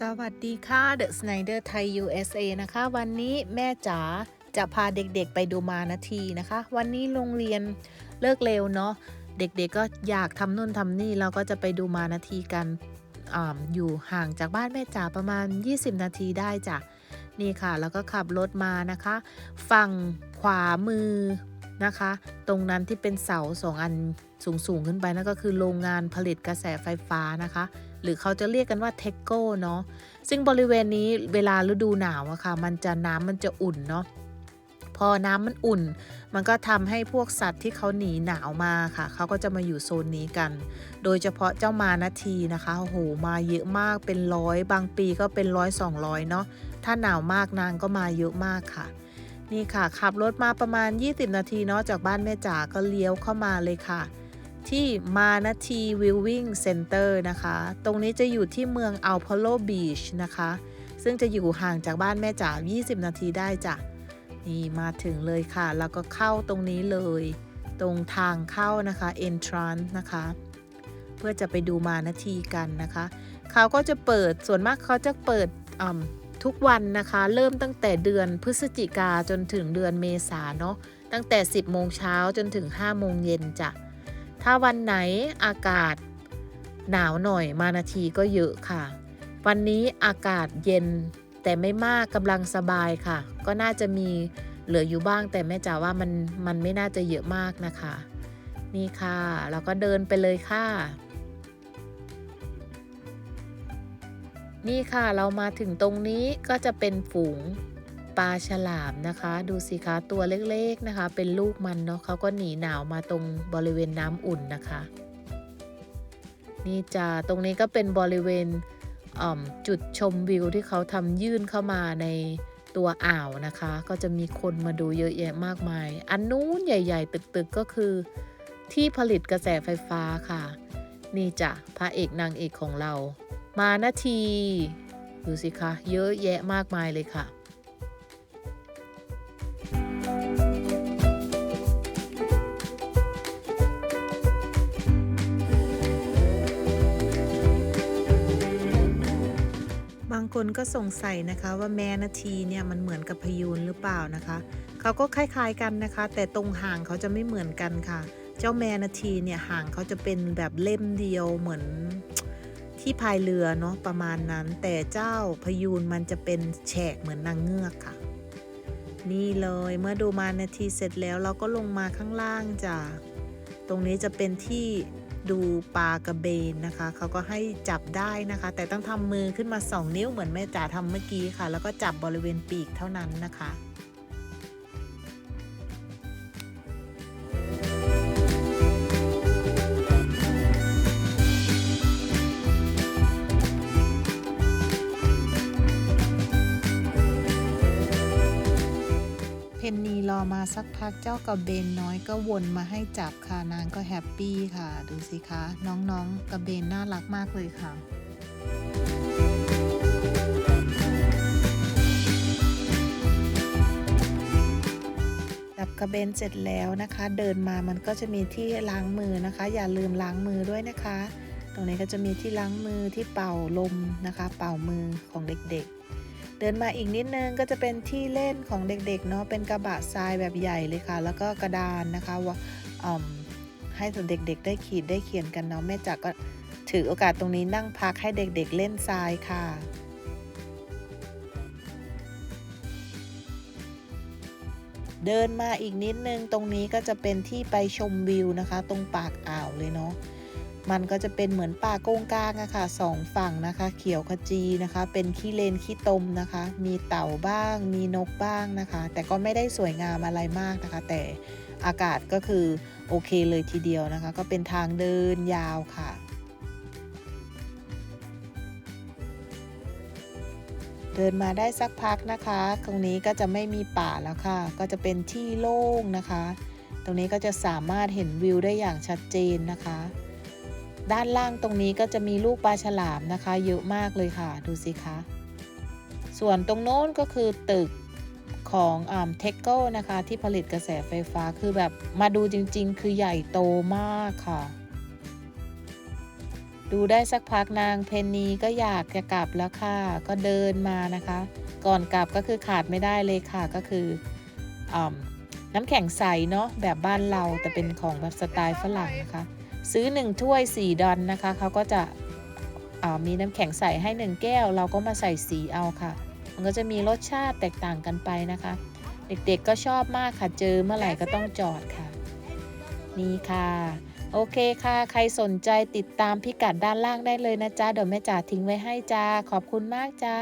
สวัสดีค่ะ The Snyder Thai USA นะคะ วันนี้แม่จ๋าจะพาเด็กๆไปดูมานาทีนะคะ วันนี้โรงเรียนเลิกเร็วเนาะเด็กๆก็อยากทำนู่นทำนี่เราก็จะไปดูมานาทีกันออยู่ห่างจากบ้านแม่จ๋าประมาณ 20 นาทีได้จ้ะนี่ค่ะ แล้วก็ขับรถมานะคะ ฝั่งขวามือนะคะ ตรงนั้นที่เป็นเสาสองอันสูงๆขึ้นไปนั่นก็คือโรงงานผลิตกระแสไฟฟ้านะคะ หรือเขาจะเรียกกันว่าเทคโก้เนาะซึ่งบริเวณนี้เวลาฤดูหนาวอะค่ะ มันจะน้ำมันจะอุ่นเนาะพอน้ำมันอุ่น มันก็ทำให้พวกสัตว์ที่เขาหนีหนาวมาค่ะ เขาก็จะมาอยู่โซนนี้กัน โดยเฉพาะเจ้ามานาทีนะคะ โอ้โห มาเยอะมากเป็นร้อย บางปีก็เป็นร้อยสองร้อยเนาะ ถ้าหนาวมากนางก็มาเยอะมากค่ะ นี่ค่ะ ขับรถมาประมาณ 20 นาทีเนาะจากบ้านแม่จ๋าก็เลี้ยวเข้ามาเลยค่ะ ที่มานาทีวิลวิ่งเซ็นเตอร์นะคะ ตรงนี้จะอยู่ที่เมืองอัลพอโลบีชนะคะ ซึ่งจะอยู่ห่างจากบ้านแม่จ๋า 20 นาทีได้จ้ะ นี่มาถึงเลยค่ะ แล้วก็เข้าตรงนี้เลย ตรงทางเข้านะคะ entrance นะคะ เพื่อจะไปดูมานาทีกันนะคะ เขาก็จะเปิด ส่วนมากเขาจะเปิดทุกวันนะคะ เริ่มตั้งแต่เดือนพฤศจิกาจนถึงเดือนเมษาเนาะ ตั้งแต่ 10 โมงเช้าจนถึง 5 โมงเย็นจ้ะ ถ้าวันไหนอากาศหนาวหน่อยมานาทีก็เยอะค่ะ วันนี้อากาศเย็นแต่ไม่มากกำลังสบายค่ะ ก็น่าจะมีเหลืออยู่บ้างแต่แม่จ๋าว่ามันมันไม่น่าจะเยอะมากนะคะ นี่ค่ะเราก็เดินไปเลยค่ะ นี่ค่ะเรามาถึงตรงนี้ก็จะเป็นฝูง ปลาฉลามนะคะ ดูสิคะตัวเล็กๆนะคะ เป็นลูกมันเนาะเขาก็หนีหนาวมาตรงบริเวณน้ำอุ่นนะคะ นี่จะตรงนี้ก็เป็นบริเวณจุดชมวิวที่เขาทำยื่นเข้ามาในตัวอ่าวนะคะ ก็จะมีคนมาดูเยอะแยะมากมาย อันนู้นใหญ่ ๆ ตึกๆ ก็คือ ที่ผลิตกระแสไฟฟ้าค่ะ นี่จ้ะพระเอกนางเอกของเรา มานาที ดูสิคะ เยอะแยะมากมายเลยค่ะ คนก็สงสัยนะคะว่าแม่นาทีเนี่ยมันเหมือนกับพยูนหรือเปล่านะคะเขาก็คล้ายๆกันนะคะ แต่ตรงหางเขาจะไม่เหมือนกันค่ะ เจ้าแม่นาทีเนี่ยหางเขาจะเป็นแบบเล่มเดียวเหมือนที่พายเรือเนาะประมาณนั้น แต่เจ้าพยูนมันจะเป็นแฉกเหมือนนางเงือกค่ะ นี่เลยเมื่อดูมานาทีเสร็จแล้วเราก็ลงมาข้างล่างจ้ะตรงนี้จะเป็นที่ ดูปลากระเบนนะคะเขาก็ให้จับได้นะคะ แต่ต้องทำมือขึ้นมา 2 นิ้วเหมือนแม่จ๋าทำเมื่อกี้ค่ะ แล้วก็จับบริเวณปีกเท่านั้นนะคะ นนีรอมาสักพักเจ้ากระเบนน้อยก็วนมาให้จับค่ะนางก็แฮปปี้ค่ะ ดูสิคะ น้องๆกระเบนน่ารักมากเลยค่ะจับกระเบนเสร็จแล้วนะคะ เดินมามันก็จะมีที่ล้างมือนะคะ อย่าลืมล้างมือด้วยนะคะ ตรงนี้ก็จะมีที่ล้างมือที่เป่าลมนะคะ เป่ามือของเด็กๆ เดินมาอีกนิดนึงก็จะเป็นที่เล่นของเด็กๆเนาะเป็นกระบะทรายแบบใหญ่เลยค่ะ แล้วก็กระดานนะคะว่าให้ส่วนเด็กๆได้ขีดได้เขียนกันเนาะแม่จักก็ถือโอกาสตรงนี้นั่งพักให้เด็กๆเล่นทรายค่ะเดินมาอีกนิดนึงตรงนี้ก็จะเป็นที่ไปชมวิวนะคะ ตรงปากอ่าวเลยเนาะ มันก็จะเป็นเหมือนป่าโกงกลางอะค่ะสองฝั่งนะคะ เขียวขจีนะคะ เป็นขี้เลนขี้ตมนะคะ มีเต่าบ้าง มีนกบ้างนะคะ แต่ก็ไม่ได้สวยงามอะไรมากนะคะ แต่อากาศก็คือโอเคเลยทีเดียวนะคะ ก็เป็นทางเดินยาวค่ะเดินมาได้สักพักนะคะ ตรงนี้ก็จะไม่มีป่าแล้วค่ะ ก็จะเป็นที่โล่งนะคะ ตรงนี้ก็จะสามารถเห็นวิวได้อย่างชัดเจนนะคะ ด้านล่างตรงนี้ก็จะมีลูกปลาฉลามนะคะ เยอะมากเลยค่ะ ดูสิคะ ส่วนตรงโน้นก็คือตึกของอ่าเทคโก้นะคะ ที่ผลิตกระแสไฟฟ้าคือแบบมาดูจริง ๆ คือใหญ่โตมากค่ะ ดูได้สักพักนางเพนนีก็อยากจะกลับแล้วค่ะ ก็เดินมานะคะ ก่อนกลับก็คือขาดไม่ได้เลยค่ะก็คืออน้ำแข็งใสเนาะแบบบ้านเราแต่เป็นของแบบสไตล์ฝรั่งนะคะ ซื้อ 1 ถ้วย 4 ดอลนะคะ เขาก็จะามีน้ำแข็งใส่ให้ 1 แก้ว เราก็มาใส่สีเอาค่ะ มันก็จะมีรสชาติแตกต่างกันไปนะคะ เด็กๆก็ชอบมากค่ะ เจอเมื่อไหร่ก็ต้องจอดค่ะ นี่ค่ะ โอเคค่ะ ใครสนใจติดตามพิกัดด้านล่างได้เลยนะจ๊ะ เดี๋ยวแม่จ๋าทิ้งไว้ให้จ้า ขอบคุณมากจ้า